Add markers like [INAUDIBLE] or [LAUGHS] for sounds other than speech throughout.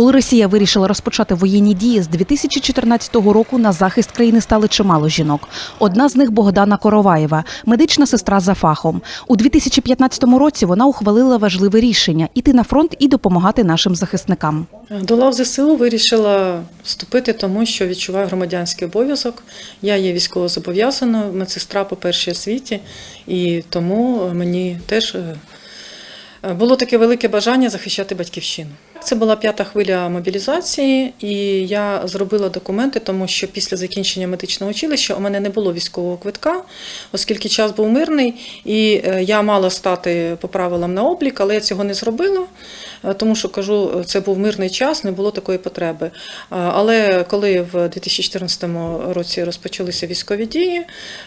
Коли Росія вирішила розпочати воєнні дії з 2014 року на захист країни стали чимало жінок. Одна з них Богдана Короваєва, медична сестра за фахом. У 2015 році вона ухвалила важливе рішення іти на фронт і допомагати нашим захисникам. До лав ЗСУ вирішила вступити, тому що відчуваю громадянський обов'язок. Я є військовозобов'язана, медсестра по першій освіті, і тому мені теж е, було таке велике бажання захищати батьківщину. Це була п'ята хвиля мобілізації, і я зробила документи, тому що після закінчення медичного училища у мене не було військового квитка, оскільки час був мирний, і е, я мала стати по правилам на облік, але я цього не зробила, е, тому що кажу, це був мирний час, не було такої потреби. Е, Але коли в 2014 році розпочалися військові дії,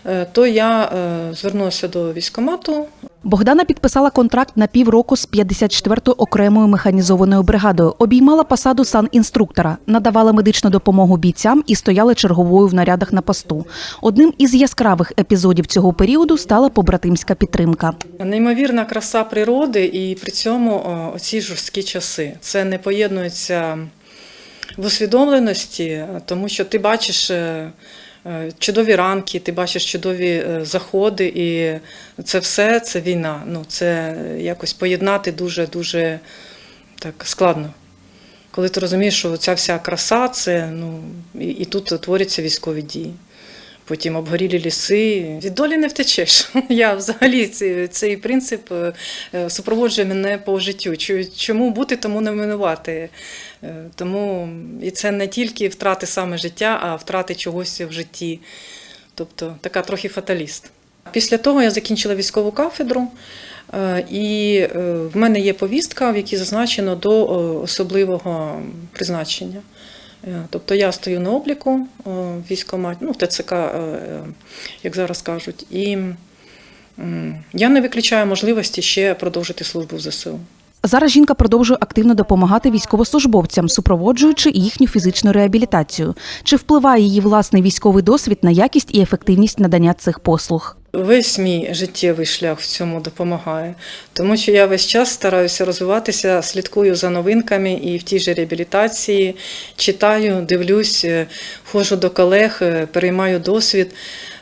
е, то я е, звернулася до військкомату, Богдана підписала контракт на півроку з 54-ю окремою механізованою бригадою, обіймала посаду санінструктора, надавала медичну допомогу бійцям і стояла черговою в нарядах на посту. Одним із яскравих епізодів цього періоду стала побратимська підтримка. Неймовірна краса природи, і при цьому оці жорсткі часи. Це не поєднується в усвідомленості, тому що ти бачиш е, чудові ранки, ти бачиш чудові е, заходи, і це все це війна. Ну, це якось поєднати дуже дуже так складно. Коли ти розумієш, що ця вся краса, це ну і, і тут творяться військові дії. Потім обгорілі ліси. Від долі не втечеш. [LAUGHS] Я взагалі цей, цей принцип е, е, супроводжує мене по життю. Чому бути, тому не минувати. Е, Тому і це не тільки втрати саме життя, а втрати чогось в житті. Тобто така трохи фаталіст. Після того я закінчила військову кафедру, і в мене є повістка, в якій зазначено до особливого призначення. Е, Тобто я стою на обліку е, в військкоматі, ну, в ТЦК, е, е, як зараз кажуть, і я не виключаю можливості ще продовжити службу в ЗСУ. Зараз жінка продовжує активно допомагати військовослужбовцям, супроводжуючи їхню фізичну реабілітацію. Чи впливає її власний військовий досвід на якість і ефективність надання цих послуг? Весь мій життєвий шлях в цьому допомагає, тому що я весь час стараюся розвиватися, слідкую за новинками і в тій же реабілітації, читаю, дивлюсь, е, ходжу до колег, е, переймаю досвід.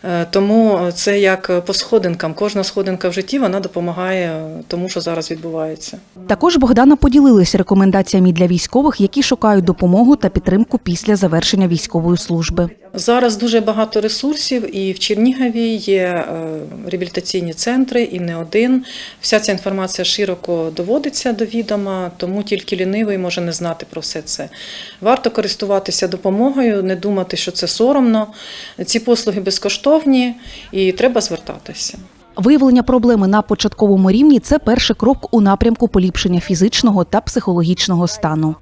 Е, Тому це як по сходинкам. Кожна сходинка в житті вона допомагає тому, що зараз відбувається. Також Богдана поділилася рекомендаціями для військових, які шукають допомогу та підтримку після завершення військової служби. Зараз дуже багато ресурсів, і в Чернігові є е, реабілітаційні центри, і не один. Вся ця інформація широко доводиться до відома, тому тільки лінивий може не знати про все це. Варто користуватися допомогою, не думати, що це соромно. Ці послуги безкоштовні і треба звертатися. Виявлення проблеми на початковому рівні це перший крок у напрямку поліпшення фізичного та психологічного стану.